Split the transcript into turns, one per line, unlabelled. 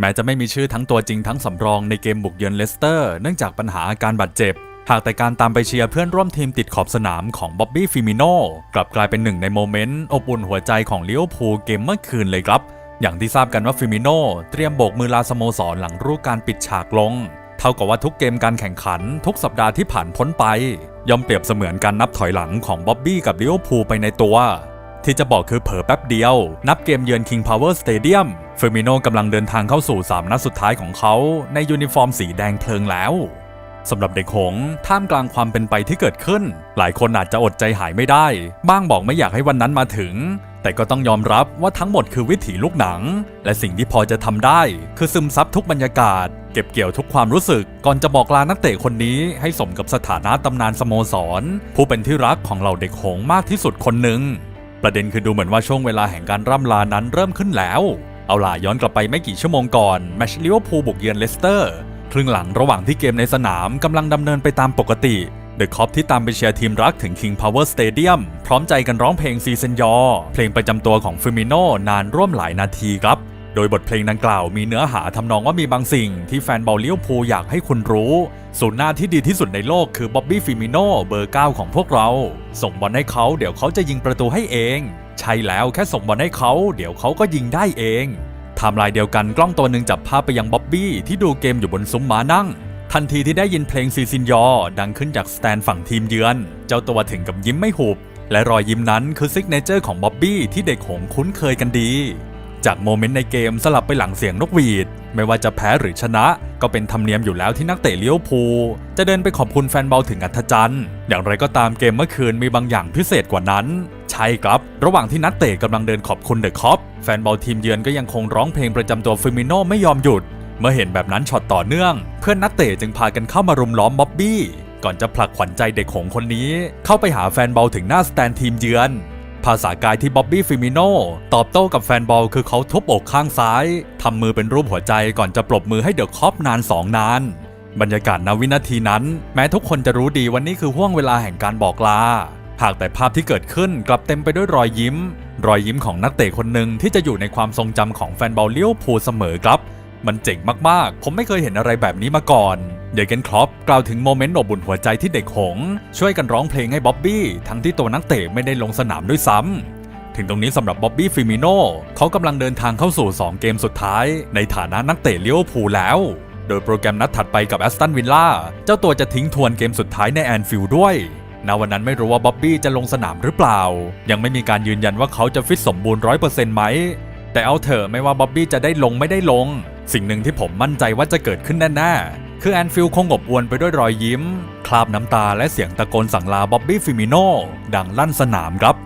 แม้จะไม่มีชื่อทั้งตัวจริงทั้งสำรองในเกมบุกเยือนเลสเตอร์เนื่องจากปัญหาอาการบาดเจ็บ หากแต่การตามไปเชียร์เพื่อนร่วมทีมติดขอบสนามของบ๊อบบี้ฟิมิโนกลับกลายเป็นหนึ่งในโมเมนต์อบอุ่นหัวใจของเลิเวพูเกมเมื่อคืนเลยครับ อย่างที่ทราบกันว่าฟิมิโนเตรียมโบกมือลาสโมสรหลังรูปการปิดฉากลง เท่ากับว่าทุกเกมการแข่งขันทุกสัปดาห์ที่ผ่านพ้นไปย่อมเปรียบเสมือนการนับถอยหลังของบ๊อบบี้กับเลิเวพูไปในตัว ที่จะบอกคือเผลอแป๊บเดียว นับเกมเยือน King Power Stadium เฟอร์มิโนกำลังเดินทางเข้าสู่ 3 นัดสุดท้ายของเขา ในยูนิฟอร์มสีแดงเพลิงแล้วสำหรับเด็กหงส์ท่ามกลางความเป็นไปที่เกิดขึ้น หลายคนอาจจะอดใจหายไม่ได้ บ้างบอกไม่อยากให้วันนั้นมาถึง แต่ก็ต้องยอมรับว่าทั้งหมดคือวิถีลูกหนัง และสิ่งที่พอจะทำได้ คือซึมซับทุกบรรยากาศ เก็บเกี่ยวทุกความรู้สึก ก่อนจะบอกลานักเตะคนนี้ให้สมกับสถานะตำนานสโมสร ผู้เป็นที่รักของเหล่าเด็กหงส์มากที่สุดคนหนึ่ง ประเด็นคือดูเหมือนว่าช่วงเวลาแห่งการร่ำลานั้นเริ่มขึ้นแล้ว เอาล่ะย้อนกลับไปไม่กี่ชั่วโมงก่อนแมชลิเวอร์พูลบุกเยือนเลสเตอร์ครึ่งหลังระหว่างที่เกมในสนามกำลังดำเนินไปตามปกติเดอะคอปที่ตามไปเชียร์ทีมรักถึง King Power Stadium พร้อมใจกันร้องเพลงซีเซนยอ เพลงประจำตัวของฟิมิโนนานร่วมหลายนาทีครับ โดยบทเพลงดังกล่าวมีเนื้อหาทำนองว่ามีบางสิ่งที่แฟนบอลเลิเวพูอยากให้คุณรู้ ศูนย์หน้าที่ดีที่สุดในโลกคือบ๊อบบี้ฟิมิโนเบอร์ 9 ของพวกเรา ส่งบอลให้เขาเดี๋ยวเขาจะยิงประตูให้เอง ใช่แล้วแค่ส่งบอลให้เขา เดี๋ยวเขาก็ยิงได้เองไทม์ไลน์เดียวกันกล้องตัวหนึ่งจับภาพไปยังบ๊อบบี้ที่ดูเกมอยู่บนซุ้มม้านั่ง ทันทีที่ได้ยินเพลงซีซินยอ ดังขึ้นจากสแตนฝั่งทีมเยือน เจ้าตัวถึงกับยิ้มไม่หุบและรอยยิ้มนั้นคือซิกเนเจอร์ของบ๊อบบี้ที่เด็กหงคุ้นเคยกันดี จากโมเมนต์ในเกมสลับไปหลังเสียงนกหวีด ไม่ว่าจะแพ้หรือชนะ ก็เป็นธรรมเนียมอยู่แล้วที่นักเตะเลี้ยวภูจะเดินไปขอบคุณแฟนบอลถึงอัธจันทร์ อย่างไรก็ตามเกมเมื่อคืนมีบางอย่างพิเศษกว่านั้น ใช่ครับ ระหว่างที่นักเตะกำลังเดินขอบคุณเดอะคอปแฟนบอลทีมเยือนก็ยังคงร้องเพลงประจำตัวฟิมิโนไม่ยอมหยุด เมื่อเห็นแบบนั้นช็อตต่อเนื่อง เพื่อนนักเตะจึงพากันเข้ามารุมล้อมบ๊อบบี้ก่อนจะผลักขวัญใจเด็กหงคนนี้ เข้าไปหาแฟนบอลถึงหน้าสแตนทีมเยือน ภาษากายที่บ๊อบบี้ฟิมิโนตอบโต้กับแฟนบอลคือเขาทุบอกข้างซ้ายทำมือเป็นรูปหัวใจก่อนจะปรบมือให้เดอะคอปนานสองนาน บรรยากาศณวินาทีนั้น แม้ทุกคนจะรู้ดีว่านี่คือห่วงเวลาแห่งการบอกลา หากแต่ภาพที่เกิดขึ้นกลับเต็มไปด้วยรอยยิ้ม รอยยิ้มของนักเตะคนหนึ่งที่จะอยู่ในความทรงจำของแฟนบอลเลี้ยวภูลเสมอครับ มันเจ๋งมากๆ ผมไม่เคยเห็นอะไรแบบนี้มาก่อน เดเกนคลอปกล่าวถึงโมเมนต์อบอุ่นหัวใจที่เด็กหง ช่วยกันร้องเพลงให้บ๊อบบี้ ทั้งที่ตัวนักเตะไม่ได้ลงสนามด้วยซ้ำ ถึงตรงนี้สำหรับบ๊อบบี้ฟิมิโนเขากำลังเดินทางเข้าสู่ 2 เกมสุดท้าย ในฐานะนักเตะเลิเวอร์พูลแล้ว โดยโปรแกรมนัดถัดไปกับแอสตันวิลล่าเจ้าตัวจะทิ้งทวนเกมสุดท้ายในแอนฟิลด์ด้วยณวันนั้นไม่รู้ว่าบ๊อบบี้จะลงสนามหรือเปล่า ยังไม่มีการยืนยันว่าเขาจะฟิตสมบูรณ์ร้อยเปอร์เซ็นต์ไหม แต่เอาเถอะไม่ว่าบ๊อบบี้จะได้ลงไม่ได้ลง สิ่งหนึ่งที่ผมมั่นใจว่าจะเกิดขึ้นแน่ๆ คือแอนฟิลคงอบอวนไปด้วยรอยยิ้มคราบน้ำตาและเสียงตะโกนสั่งลาบ๊อบบี้ฟิมิโนดังลั่นสนามครับ